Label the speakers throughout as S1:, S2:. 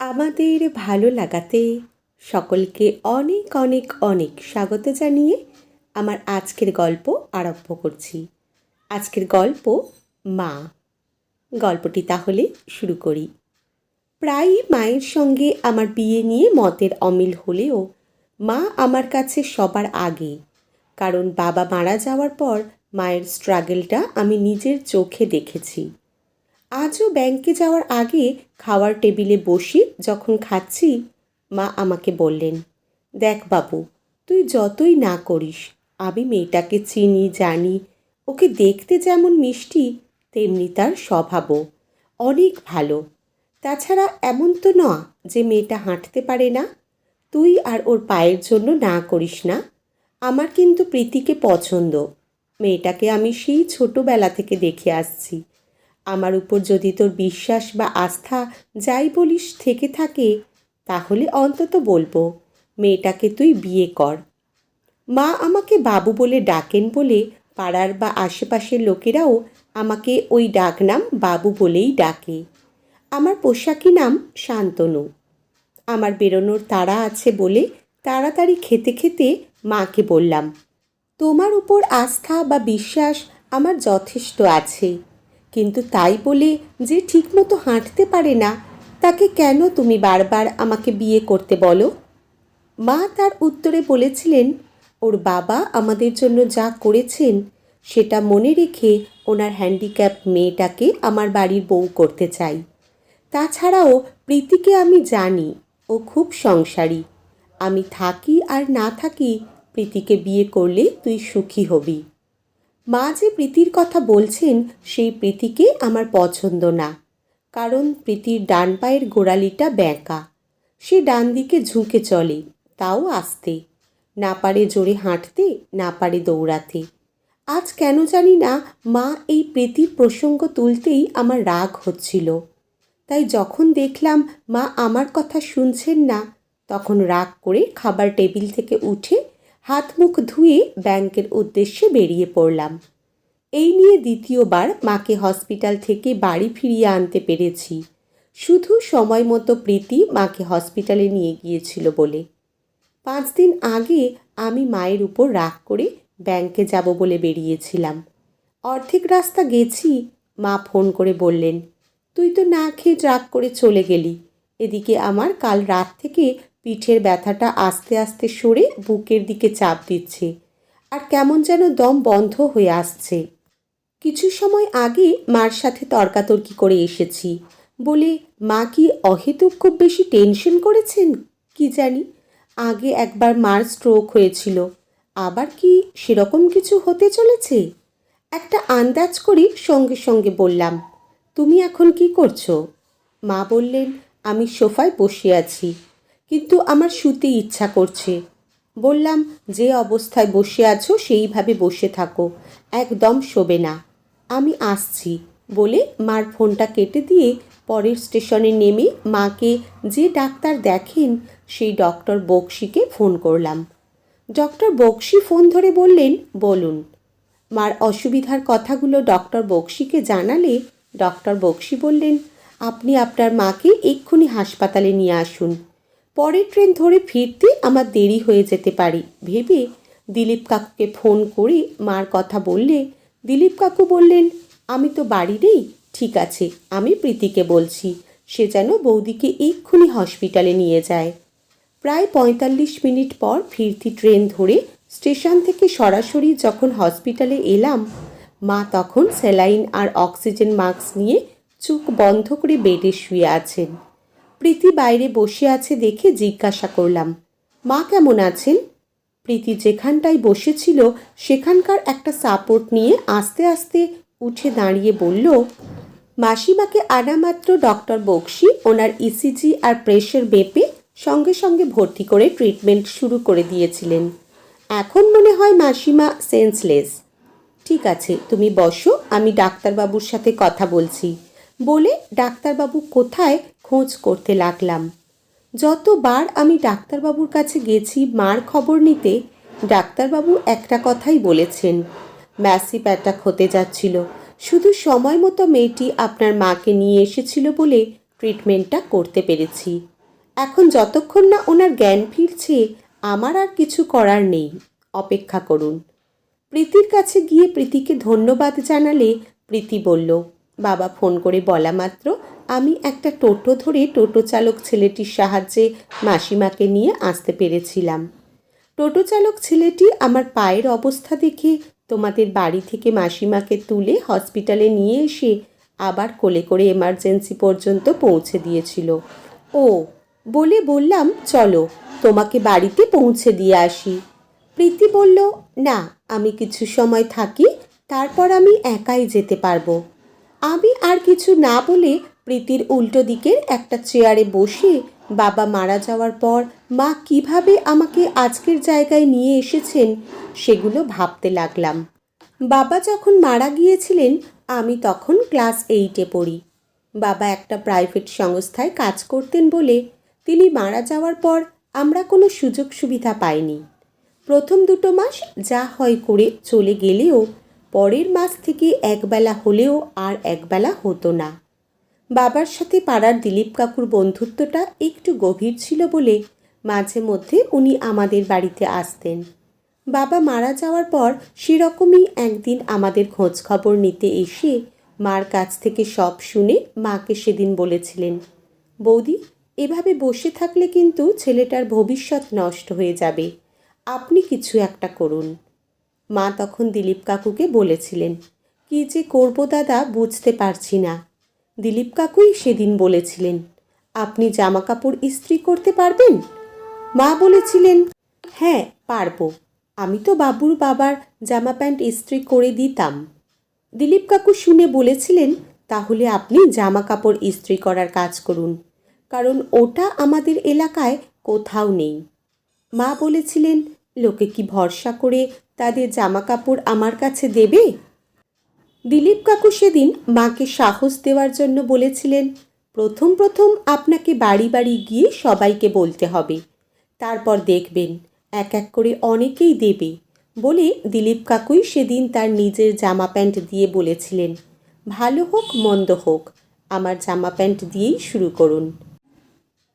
S1: আমাদের ভালো লাগাতে সকলকে অনেক অনেক অনেক স্বাগত জানিয়ে আমার আজকের গল্প আরম্ভ করছি। আজকের গল্প মা। গল্পটি তাহলে শুরু করি। প্রায়ই মায়ের সঙ্গে আমার বিয়ে নিয়ে মতের অমিল হলেও মা আমার কাছে সবার আগে, কারণ বাবা মারা যাওয়ার পর মায়ের স্ট্রাগলটা আমি নিজের চোখে দেখেছি। আজও ব্যাংকে যাওয়ার আগে খাওয়ার টেবিলে বসি, যখন খাচ্ছি, মা আমাকে বললেন, দেখ বাবু, তুই যতই না করিস, আমি মেয়েটাকে চিনি, জানি, ওকে দেখতে যেমন মিষ্টি, তেমনি তার স্বভাবও অনেক ভালো। তাছাড়া এমন তো না যে মেয়েটা হাঁটতে পারে না। তুই আর ওর পায়ের জন্য না করিস না। আমার কিন্তু প্রীতিকে পছন্দ। মেয়েটাকে আমি সেই ছোটোবেলা থেকে দেখে আসছি। আমার উপর যদি তোর বিশ্বাস বা আস্থা যাই বলিস থেকে থাকে, তাহলে অন্তত বলব, মেয়েটাকে তুই বিয়ে কর। মা আমাকে বাবু বলে ডাকেন বলে পাড়ার বা আশেপাশের লোকেরাও আমাকে ওই ডাকনাম বাবু বলেই ডাকে। আমার পোশাকি নাম শান্তনু। আমার বেরোনোর তাড়া আছে বলে তাড়াতাড়ি খেতে খেতে মাকে বললাম, তোমার উপর আস্থা বা বিশ্বাস আমার যথেষ্ট আছে। কিন্তু তাই বলে যে ঠিকমতো হাঁটতে পারে না, তাকে কেন তুমি বারবার আমাকে বিয়ে করতে বলো? মা তার উত্তরে বলেছিলেন, ওর বাবা আমাদের জন্য যা করেছেন, সেটা মনে রেখে ওনার হ্যান্ডিক্যাপ মেয়েটাকে আমার বাড়ির বউ করতে চাই। তাছাড়াও প্রীতিকে আমি জানি, ও খুব সংসারী। আমি থাকি আর না থাকি প্রীতিকে বিয়ে করলে তুই সুখী হবি। মা যে প্রীতির কথা বলছেন, সেই প্রীতিকে আমার পছন্দ না। কারণ প্রীতির ডান পায়ের গোড়ালিটা ব্যাঁকা। সে ডান দিকে ঝুঁকে চলে, তাও আসতে। না পারে জোরে হাঁটতে, না পারে দৌড়াতে। আজ কেন জানি না মা এই প্রীতির প্রসঙ্গ তুলতেই আমার রাগ হচ্ছিল। তাই যখন দেখলাম মা আমার কথা শুনছেন না, তখন রাগ করে খাবার টেবিল থেকে উঠে হাত মুখ ধুয়ে ব্যাংকের উদ্দেশ্যে বেরিয়ে পড়লাম। এই নিয়ে দ্বিতীয়বার মাকে হসপিটাল থেকে বাড়ি ফিরিয়ে আনতে পেরেছি। শুধু সময় মতো প্রীতি মাকে হসপিটালে নিয়ে গিয়েছিল বলে। পাঁচ দিন আগে আমি মায়ের উপর রাগ করে ব্যাংকে যাব বলে বেরিয়েছিলাম। অর্ধেক রাস্তা গেছি, মা ফোন করে বললেন, তুই তো না খেয়ে রাগ করে চলে গেলি। এদিকে আমার কাল রাত থেকে পিঠের ব্যথাটা আস্তে আস্তে সরে বুকের দিকে চাপ দিচ্ছে। আর কেমন যেন দম বন্ধ হয়ে আসছে। কিছু সময় আগে মার সাথে তর্কাতর্কি করে এসেছি। বলে, মা কি অহেতুক খুব বেশি টেনশন করেছেন? কি জানি? আগে একবার মার স্ট্রোক হয়েছিল। আবার কি সেরকম কিছু হতে চলেছে? একটা আন্দাজ করি সঙ্গে সঙ্গে বললাম, তুমি এখন কি করছ? মা বললেন, আমি সোফায় বসে আছি। কিন্তু আমার শুতে ইচ্ছা করছে। বললাম, যে অবস্থায় বসে আছো, সেইভাবে বসে থাকো। একদম শোবে না। আমি আসছি। বলে মার ফোনটা কেটে দিয়ে পরের স্টেশনে নেমে মাকে যে ডাক্তার দেখেন, সেই ডক্টর বক্সিকে ফোন করলাম। ডক্টর বক্সি ফোন ধরে বললেন, বলুন। মার অসুবিধার কথাগুলো ডক্টর বক্সিকে জানালে ডক্টর বক্সি বললেন, আপনি আপনার মাকে এক্ষুনি হাসপাতালে নিয়ে আসুন। পরের ট্রেন ধরে ফিরতে আমার দেরি হয়ে যেতে পারি। ভেবে দিলীপ কাকুকে ফোন করে মার কথা বললে দিলীপ কাকু বললেন, আমি তো বাড়ি নেই, ঠিক আছে, আমি প্রীতিকে বলছি, সে যেন বৌদিকে এক্ষুনি হসপিটালে নিয়ে যায়। প্রায় পঁয়তাল্লিশ মিনিট পর ফিরতি ট্রেন ধরে স্টেশন থেকে সরাসরি যখন হসপিটালে এলাম, মা তখন স্যালাইন আর অক্সিজেন মাস্ক নিয়ে চোখ বন্ধ করে বেডে শুয়ে আছেন। প্রীতি বাইরে বসে আছে দেখে জিজ্ঞাসা করলাম, মা কেমন আছেন? প্রীতি যেখানটায় বসেছিল সেখানকার একটা সাপোর্ট নিয়ে আস্তে আস্তে উঠে দাঁড়িয়ে বলল, মাসিমাকে আনামাত্র ডক্টর বক্সি, ওনার ইসিজি আর প্রেশার বেপে সঙ্গে সঙ্গে ভর্তি করে ট্রিটমেন্ট শুরু করে দিয়েছিলেন। এখন মনে হয় মাসিমা সেন্সলেস। ঠিক আছে, তুমি বসো, আমি ডাক্তারবাবুর সাথে কথা বলছি। বলে ডাক্তারবাবু কোথায় খোঁজ করতে লাগলাম। যতবার আমি ডাক্তারবাবুর কাছে গেছি মার খবর নিতে, ডাক্তারবাবু একটা কথাই বলেছেন, ম্যাসিভ অ্যাটাক হতে যাচ্ছিল। শুধু সময় মতো মেয়েটি আপনার মাকে নিয়ে এসেছিল বলে ট্রিটমেন্টটা করতে পেরেছি। এখন যতক্ষণ না ওনার জ্ঞান ফিরছে, আমার আর কিছু করার নেই। অপেক্ষা করুন। প্রীতির কাছে গিয়ে প্রীতিকে ধন্যবাদ জানালে প্রীতি বলল, বাবা ফোন করে বলা মাত্র আমি একটা টোটো ধরে টোটো চালক ছেলেটির সাহায্যে মাসিমাকে নিয়ে আসতে পেরেছিলাম। টোটো চালক ছেলেটি আমার পায়ের অবস্থা দেখে তোমাদের বাড়ি থেকে মাসিমাকে তুলে হসপিটালে নিয়ে এসে আবার কোলে করে এমার্জেন্সি পর্যন্ত পৌঁছে দিয়েছিল। ও, বলে বললাম, চলো, তোমাকে বাড়িতে পৌঁছে দিয়ে আসি। প্রীতি বলল, না, আমি কিছু সময় থাকি, তারপর আমি একাই যেতে পারব। আমি আর কিছু না বলে প্রীতির উল্টো দিকের একটা চেয়ারে বসে বাবা মারা যাওয়ার পর মা কীভাবে আমাকে আজকের জায়গায় নিয়ে এসেছেন সেগুলো ভাবতে লাগলাম। বাবা যখন মারা গিয়েছিলেন, আমি তখন ক্লাস এইটে পড়ি। বাবা একটা প্রাইভেট সংস্থায় কাজ করতেন বলে তিনি মারা যাওয়ার পর আমরা কোনো সুযোগ সুবিধা পাইনি। প্রথম দুটো মাস যা হয় করে চলে গেলেও পরের মাস থেকে একবেলা হলেও আর একবেলা হতো না। বাবার সাথে পাড়ার দিলীপ কাকুর বন্ধুত্বটা একটু গভীর ছিল বলে মাঝে মধ্যে উনি আমাদের বাড়িতে আসতেন। বাবা মারা যাওয়ার পর সেরকমই একদিন আমাদের খোঁজ খবর নিতে এসে মার কাছ থেকে সব শুনে মাকে সেদিন বলেছিলেন, বৌদি, এভাবে বসে থাকলে কিন্তু ছেলেটার ভবিষ্যৎ নষ্ট হয়ে যাবে। আপনি কিছু একটা করুন। মা তখন দিলীপ কাকুকে বলেছিলেন, কি যে করব দাদা বুঝতে পারছি না। দিলীপ কাকুই সেদিন বলেছিলেন, আপনি জামা কাপড় ইস্ত্রি করতে পারবেন? মা বলেছিলেন হ্যাঁ পারব। আমি তো বাবুর বাবার জামা প্যান্ট ইস্ত্রি করে দিতাম। দিলীপ কাকু শুনে বলেছিলেন, তাহলে আপনি জামা কাপড় ইস্ত্রি করার কাজ করুন, কারণ ওটা আমাদের এলাকায় কোথাও নেই। মা বলেছিলেন, লোকে কি ভরসা করে তাদের জামা কাপড় আমার কাছে দেবে? দিলীপ কাকু সেদিন মাকে সাহস দেওয়ার জন্য বলেছিলেন, প্রথম প্রথম আপনাকে বাড়ি বাড়ি গিয়ে সবাইকে বলতে হবে। তারপর দেখবেন, এক এক করে অনেকেই দেবে। বলে দিলীপ কাকুই সেদিন তার নিজের জামা প্যান্ট দিয়ে বলেছিলেন, ভালো হোক, মন্দ হোক, আমার জামা প্যান্ট দিয়েই শুরু করুন।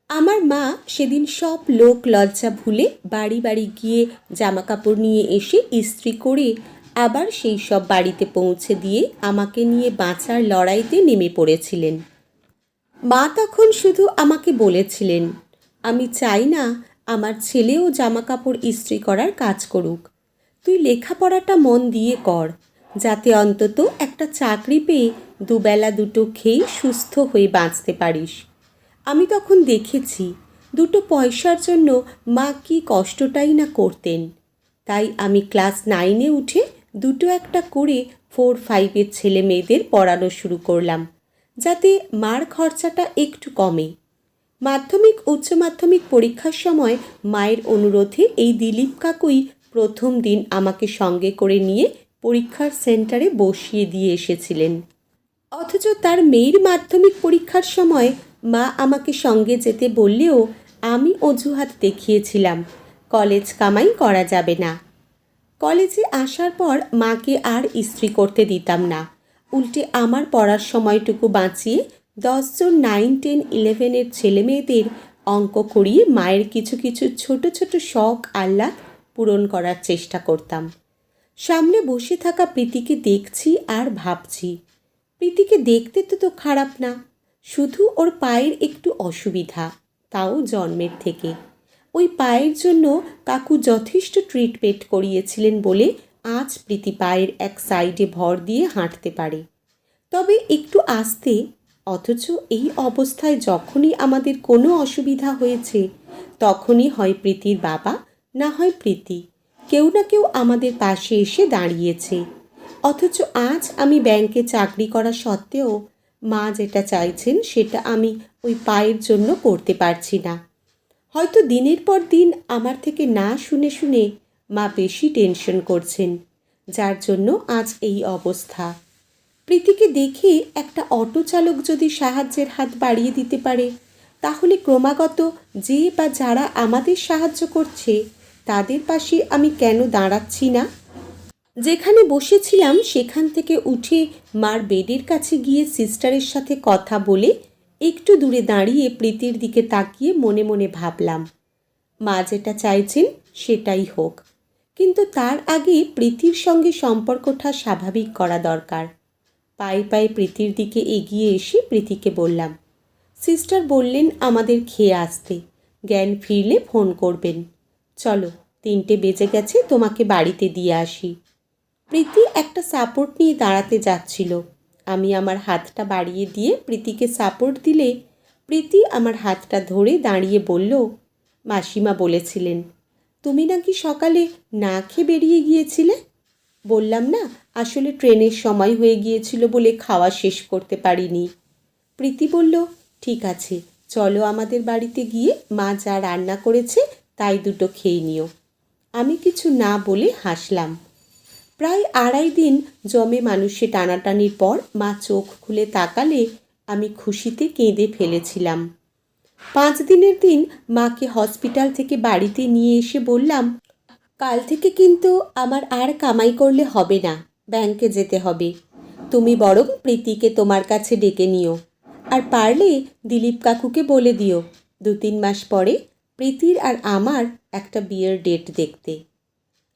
S1: আমার মা সেদিন সব লোক লজ্জা ভুলে বাড়ি বাড়ি গিয়ে জামা কাপড় নিয়ে এসে ইস্ত্রি করে আবার সেই সব বাড়িতে পৌঁছে দিয়ে আমাকে নিয়ে বাঁচার লড়াইতে নেমে পড়েছিলেন। মা তখন শুধু আমাকে বলেছিলেন, আমি চাই না আমার ছেলেও জামা কাপড় ইস্ত্রি করার কাজ করুক। তুই লেখাপড়াটা মন দিয়ে কর, যাতে অন্তত একটা চাকরি পেয়ে দুবেলা দুটো খেয়ে সুস্থ হয়ে বাঁচতে পারিস। আমি তখন দেখেছি, দুটো পয়সার জন্য মা কি কষ্টটাই না করতেন। তাই আমি ক্লাস নাইনে উঠে দুটো একটা করে ফোর ফাইভের ছেলে মেয়েদের পড়ানো শুরু করলাম। যাতে মার খরচাটা একটু কমে। মাধ্যমিক, উচ্চ মাধ্যমিক পরীক্ষার সময় মায়ের অনুরোধে এই দিলীপ কাকুই প্রথম দিন আমাকে সঙ্গে করে নিয়ে পরীক্ষার সেন্টারে বসিয়ে দিয়ে এসেছিলেন। অথচ তার মেয়ের মাধ্যমিক পরীক্ষার সময় মা আমাকে সঙ্গে যেতে বললেও আমি অজুহাত দেখিয়েছিলাম। কলেজ কামাই করা যাবে না। কলেজে আসার পর মাকে আর ইস্ত্রি করতে দিতাম না। উল্টে আমার পড়ার সময়টুকু বাঁচিয়ে দশজন নাইন টেন ইলেভেনের ছেলেমেয়েদের অঙ্ক করিয়ে মায়ের কিছু কিছু ছোট ছোট শখ, আহ্লাদ পূরণ করার চেষ্টা করতাম। সামনে বসে থাকা প্রীতিকে দেখছি আর ভাবছি, প্রীতিকে দেখতে তো তো খারাপ না, শুধু ওর পায়ের একটু অসুবিধা, তাও জন্মের থেকে। ওই পায়ের জন্য কাকু যথেষ্ট ট্রিটমেন্ট করিয়েছিলেন বলে আজ প্রীতি পায়ের এক সাইডে ভর দিয়ে হাঁটতে পারে। তবে একটু আসতে, অথচ এই অবস্থায় যখনই আমাদের কোনো অসুবিধা হয়েছে, তখনই হয় প্রীতির বাবা, না হয় প্রীতি। কেউ না কেউ আমাদের পাশে এসে দাঁড়িয়েছে। অথচ আজ আমি ব্যাংকে চাকরি করা সত্ত্বেও মা যেটা চাইছেন সেটা আমি ওই পায়ের জন্য করতে পারছি না। হয়তো দিনের পর দিন আমার থেকে না শুনে শুনে মা বেশি টেনশন করছেন, যার জন্য আজ এই অবস্থা। প্রীতিকে দেখে একটা অটো চালক যদি সাহায্যের হাত বাড়িয়ে দিতে পারে, তাহলে ক্রমাগত যে বা যারা আমাদের সাহায্য করছে, তাদের পাশে আমি কেন দাঁড়াচ্ছি না? যেখানে বসেছিলাম, সেখান থেকে উঠে মার বেডের কাছে গিয়ে সিস্টারের সাথে কথা বলে একটু দূরে দাঁড়িয়ে প্রীতির দিকে তাকিয়ে মনে মনে ভাবলাম, মা যেটা চাইছেন সেটাই হোক। কিন্তু তার আগে প্রীতির সঙ্গে সম্পর্কটা স্বাভাবিক করা দরকার। পায়ে পায়ে প্রীতির দিকে এগিয়ে এসে প্রীতিকে বললাম, সিস্টার বললেন আমাদের খেয়ে আসতে, জ্ঞান ফিরলে ফোন করবেন। চলো, তিনটে বেজে গেছে, তোমাকে বাড়িতে দিয়ে আসি। প্রীতি একটা সাপোর্ট নিয়ে দাঁড়াতে যাচ্ছিল। আমি আমার হাতটা বাড়িয়ে দিয়ে প্রীতিকে সাপোর্ট দিলে, প্রীতি আমার হাতটা ধরে দাঁড়িয়ে বলল, মাসিমা বলেছিলেন, তুমি নাকি সকালে না খেয়ে বেরিয়ে গিয়েছিলে? বললাম না, আসলে ট্রেনের সময় হয়ে গিয়েছিল বলে খাওয়া শেষ করতে পারিনি। প্রীতি বলল, ঠিক আছে, চলো আমাদের বাড়িতে গিয়ে মা যা রান্না করেছে তাই দুটো খেয়ে নিও। আমি কিছু না বলে হাসলাম। প্রায় আড়াই দিন জমে মানুষে টানাটানির পর মা চোখ খুলে তাকালে আমি খুশিতে কেঁদে ফেলেছিলাম। পাঁচ দিনের দিন মাকে হসপিটাল থেকে বাড়িতে নিয়ে এসে বললাম, কাল থেকে কিন্তু আমার আর কামাই করলে হবে না, ব্যাংকে যেতে হবে। তুমি বরং প্রীতিকে তোমার কাছে ডেকে নিও। আর পারলে দিলীপ কাকুকে বলে দিও দু তিন মাস পরে প্রীতির আর আমার একটা বিয়ের ডেট দেখতে।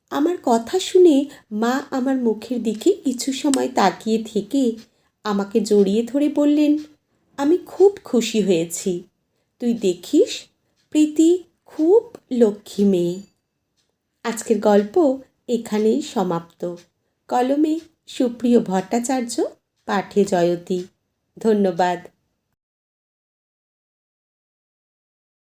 S1: আমার কথা শুনে মা আমার মুখের দিকে কিছু সময় তাকিয়ে থেকে আমাকে জড়িয়ে ধরে বললেন, আমি খুব খুশি হয়েছি। তুই দেখিস, প্রীতি খুব লক্ষ্মী মেয়ে। আজকের গল্প এখানেই সমাপ্ত। কলমে সুপ্রিয় ভট্টাচার্য, পাঠে জয়তী। ধন্যবাদ।